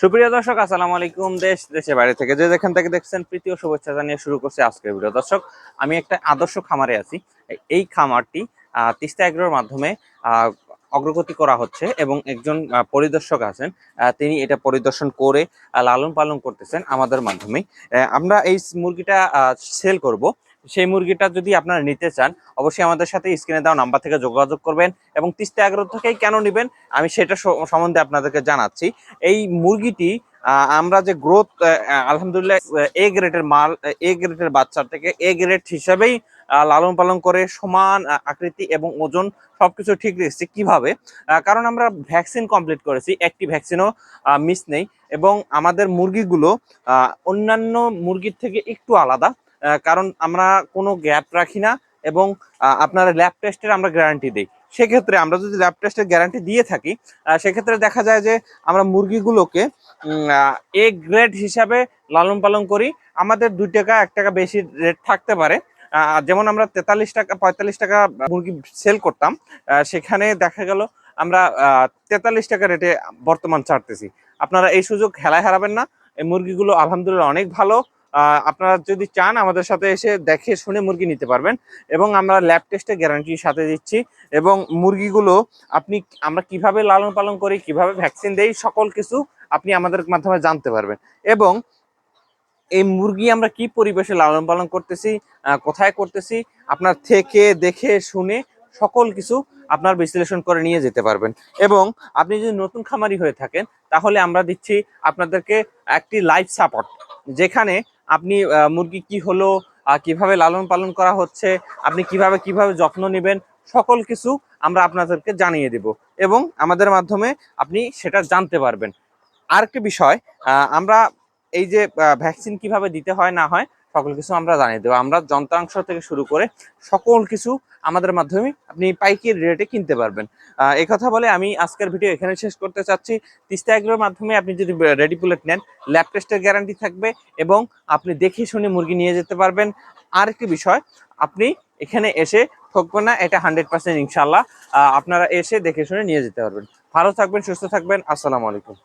সুপ্রিয় দর্শক, আসসালামু আলাইকুম দেশ, দেশের বাইরে থেকে। যে যেখান থেকে দেখছেন, প্রীতি ও শুভেচ্ছা জানিয়ে শুরু করছি আজকের ভিডিও। দর্শক, আমি একটা আদর্শ খামারে আছি। এই খামারটি তিস্তা এগ্রোর মাধ্যমে অগ্রগতি করা হচ্ছে এবং একজন পরিদর্শক আছেন। তিনি এটা পরিদর্শন করে লালন পালন করতেছেন আমাদের মাধ্যমে আমরা এই মুরগিটা সেল করব। সেই মুরগিটা যদি আপনারা নিতে চান, অবশ্যই আমাদের সাথে স্ক্রিনে দেওয়া নাম্বার থেকে যোগাযোগ করবেন এবং তিস্তা এগ্রো থেকেই কেন নেবেন, আমি সেটা সম্বন্ধে আপনাদেরকে জানাচ্ছি। এই মুরগিটি আমরা যে গ্রোথ আলহামদুলিল্লাহ, এ গ্রেডের মাল, এ গ্রেডের বাচ্চা থেকে এ গ্রেড হিসাবেই লালন পালন করে সমান আকৃতি এবং ওজন সবকিছু ঠিক রেখেছি। কীভাবে? কারণ আমরা ভ্যাকসিন কমপ্লিট করেছি, একটি ভ্যাকসিনও মিস নেই। এবং আমাদের মুরগিগুলো অন্যান্য মুরগির থেকে একটু আলাদা। কারণ আমরা কোনো গ্যাপ রাখি না এবং আপনার ল্যাব টেস্টের আমরা গ্যারান্টি দিই। সেক্ষেত্রে আমরা যদি ল্যাব টেস্টের গ্যারান্টি দিয়ে থাকি সেক্ষেত্রে দেখা যায় যে আমরা মুরগিগুলোকে এ গ্রেড হিসাবে লালন পালন করি। আমাদের দুই টাকা, এক টাকা বেশি রেট থাকতে পারে। যেমন আমরা তেতাল্লিশ টাকা, পঁয়তাল্লিশ টাকা মুরগি সেল করতাম সেখানে দেখা গেল আমরা তেতাল্লিশ টাকা রেটে বর্তমান ছাড়তেছি। আপনারা এই সুযোগ খেলায় হারাবেন না। এই মুরগিগুলো আলহামদুলিল্লাহ অনেক ভালো। আপনারা যদি চান আমাদের সাথে এসে দেখে শুনে মুরগি নিতে পারবেন এবং আমরা ল্যাব টেস্টে গ্যারান্টির সাথে দিচ্ছি এবং মুরগিগুলো আপনি আমরা কীভাবে লালন পালন করি, কীভাবে ভ্যাকসিন দেই, সকল কিছু আপনি আমাদের মাধ্যমে জানতে পারবেন। এবং এই মুরগি আমরা কি পরিবেশে লালন পালন করতেছি কোথায় করতেছি, আপনার থেকে দেখে শুনে সকল কিছু আপনার বিশ্লেষণ করে নিয়ে যেতে পারবেন। এবং আপনি যদি নতুন খামারি হয়ে থাকেন, তাহলে আমরা দিচ্ছি আপনাদেরকে একটি লাইভ সাপোর্ট যেখানে আপনি মুরগি কি হলো কীভাবে লালন পালন করা হচ্ছে, আপনি কীভাবে কীভাবে যত্ন নেবেন, সকল কিছু আমরা আপনাদেরকে জানিয়ে দেব এবং আমাদের মাধ্যমে আপনি সেটা জানতে পারবেন। আরেকটি বিষয় আমরা এই যে ভ্যাকসিন কীভাবে দিতে হয়, না হয় সকল কিছু আমরা জানিয়ে দেবো। আমরা যন্ত্রাংশ থেকে শুরু করে সকল কিছু আমাদের মাধ্যমে আপনি পাইকারি রেটে কিনতে পারবেন। কথা বলে আমি আজকের ভিডিও এখানে শেষ করতে চাচ্ছি। তিস্তা এগ্রোর মাধ্যমে আপনি যদি রেডি পুলেট নেন ল্যাব টেস্টের গ্যারান্টি থাকবে এবং আপনি দেখে শুনে মুরগি নিয়ে যেতে পারবেন। আর একটি বিষয়, আপনি এখানে এসে ঠকবেন না, এটা হান্ড্রেড পার্সেন্ট ইনশাল্লাহ আপনারা এসে দেখে শুনে নিয়ে যেতে পারবেন। ভালো থাকবেন, সুস্থ থাকবেন। আসসালামু আলাইকুম।